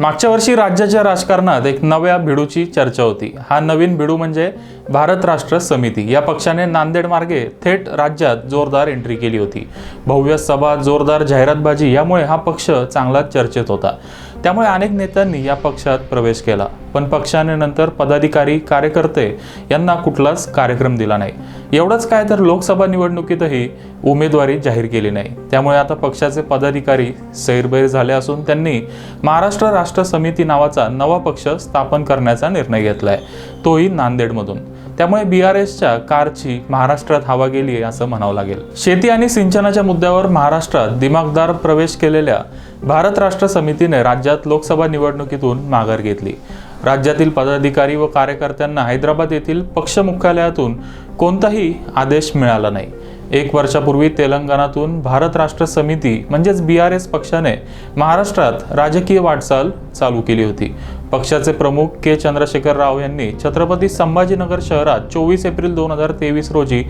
मागच्या वर्षी राज्याच्या राजकारणात एक नव्या भिडूची चर्चा होती. हा नवीन भिडू म्हणजे भारत राष्ट्र समिती. या पक्षाने नांदेड मार्गे थेट राज्यात जोरदार एंट्री केली होती. भव्य सभा जोरदार जाहिरातबाजी यामुळे हा पक्ष चांगलाच चर्चेत होता. त्यामुळे अनेक नेत्यांनी या पक्षात प्रवेश केला. पण पक्षाने नंतर पदाधिकारी कार्यकर्ते यांना कुठलाच कार्यक्रम दिला नाही. एवढंच काय तर लोकसभा निवडणुकीतही उमेदवारी जाहीर केली नाही. त्यामुळे आता पक्षाचे पदाधिकारी सैरबैर झाले असून त्यांनी महाराष्ट्र राष्ट्र समिती नावाचा नवा पक्ष स्थापन करण्याचा निर्णय घेतला आहे तोही नांदेडमधून. त्यामुळे बी आर एसच्या कारची महाराष्ट्रात हवा गेली आहे असं म्हणावं लागेल. शेती आणि सिंचनाच्या मुद्द्यावर महाराष्ट्रात दिमागदार प्रवेश केलेल्या भारत राष्ट्र समितीने राज्यात लोकसभा निवडणुकीतून माघार घेतली. राज्यातील पदाधिकारी व कार्यकर्त्यांना हैदराबाद येथील पक्ष मुख्यालयातून कोणताही आदेश मिळाला नाही. एक वर्षापूर्वी तेलंगणातून भारत राष्ट्र समिती म्हणजेच बी आर एस पक्षाने महाराष्ट्रात राजकीय वाटचाल चालू केली होती. पक्षाचे प्रमुख के. चंद्रशेखर राव यांनी छत्रपती संभाजीनगर शहरात चोवीस एप्रिल दोन हजार तेवीस रोजी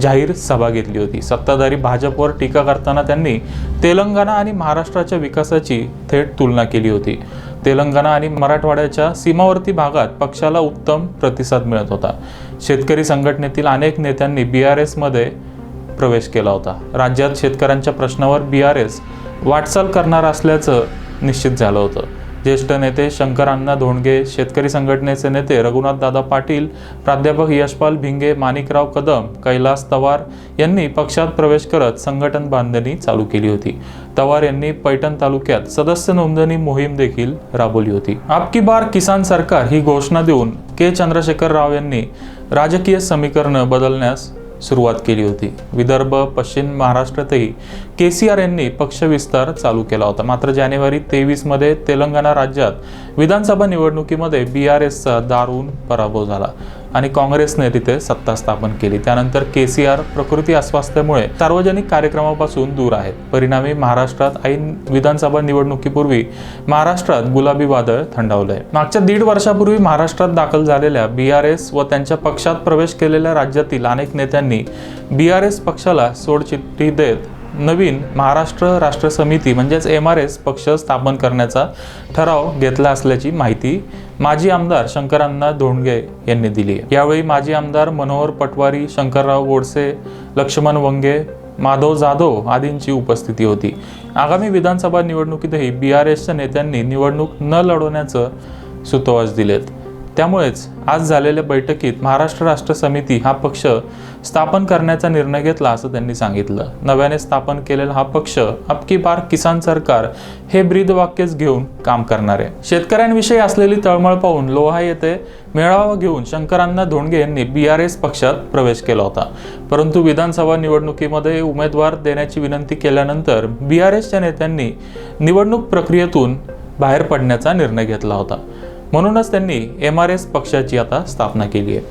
जाहीर सभा घेतली होती. सत्ताधारी भाजपवर टीका करताना त्यांनी तेलंगणा आणि महाराष्ट्राच्या विकासाची थेट तुलना केली होती. तेलंगणा आणि मराठवाड्याच्या सीमावर्ती भागात पक्षाला उत्तम प्रतिसाद मिळत होता. शेतकरी संघटनेतील अनेक नेत्यांनी बी आर एसमध्ये प्रवेश केला होता. राज्यात शेतकऱ्यांच्या प्रश्नावर बी आर एस वाटचाल करणार असल्याचं निश्चित झालं होतं. ज्येष्ठ नेते शंकर अण्णा धोंडगे शेतकरी संघटनेचे नेते रघुनाथ दादा पाटील प्राध्यापक यशपाल भिंगे माणिकराव कदम कैलास तवार यांनी पक्षात प्रवेश करत संघटन बांधणी चालू केली होती. तवार यांनी पैठण तालुक्यात सदस्य नोंदणी मोहीम देखील राबवली होती. आपकी बार किसान सरकार ही घोषणा देऊन के चंद्रशेखर राव यांनी राजकीय समीकरणं बदलण्यास सुरुवात केली होती. विदर्भ पश्चिम महाराष्ट्रातही के सी आर यांनी पक्षविस्तार चालू केला होता. मात्र जानेवारी तेवीसमध्ये तेलंगणा राज्यात विधानसभा निवडणुकीमध्ये बी आर एसचा दारुण पराभव झाला. आणि काँग्रेसने तिथे सत्ता स्थापन केली. त्यानंतर के सी आर प्रकृती अस्वास्थ्यामुळे सार्वजनिक कार्यक्रमापासून दूर आहेत. परिणामी महाराष्ट्रात ऐन विधानसभा निवडणुकीपूर्वी महाराष्ट्रात गुलाबी वादळ थंडावलंय. मागच्या दीड वर्षापूर्वी महाराष्ट्रात दाखल झालेल्या बी आर एस व त्यांच्या पक्षात प्रवेश केलेल्या राज्यातील अनेक नेत्यांनी बी आर एस पक्षाला सोडचिठ्ठी देत नवीन महाराष्ट्र राष्ट्र समिती म्हणजेच एम आर एस पक्ष स्थापन करण्याचा ठराव घेतला असल्याची माहिती माजी आमदार शंकरांना धोंडगे यांनी दिली आहे. यावेळी माजी आमदार मनोहर पटवारी शंकरराव गोडसे लक्ष्मण वंगे माधव जाधव आदींची उपस्थिती होती. आगामी विधानसभा निवडणुकीतही बी आर एसच्या नेत्यांनी निवडणूक न लढवण्याचं सुतोवाच दिलेत. त्यामुळेच आज झालेल्या बैठकीत महाराष्ट्र राष्ट्र समिती हा पक्ष स्थापन करण्याचा निर्णय घेतला असं त्यांनी सांगितलं. नव्याने स्थापन केलेला हा पक्ष अबकी बार किसान सरकार हे ब्रीदवाक्यच घेऊन काम करणार आहे. शेतकऱ्यांविषयी असलेली तळमळ पाहून लोहा येथे मेळावा घेऊन शंकरांना धोंडगे यांनी बी आर एस पक्षात प्रवेश केला होता. परंतु विधानसभा निवडणुकीमध्ये उमेदवार देण्याची विनंती केल्यानंतर बी आर एसच्या नेत्यांनी निवडणूक प्रक्रियेतून बाहेर पडण्याचा निर्णय घेतला होता. म्हणूनच त्यांनी एम आर एस पक्षाची आता स्थापना केली आहे.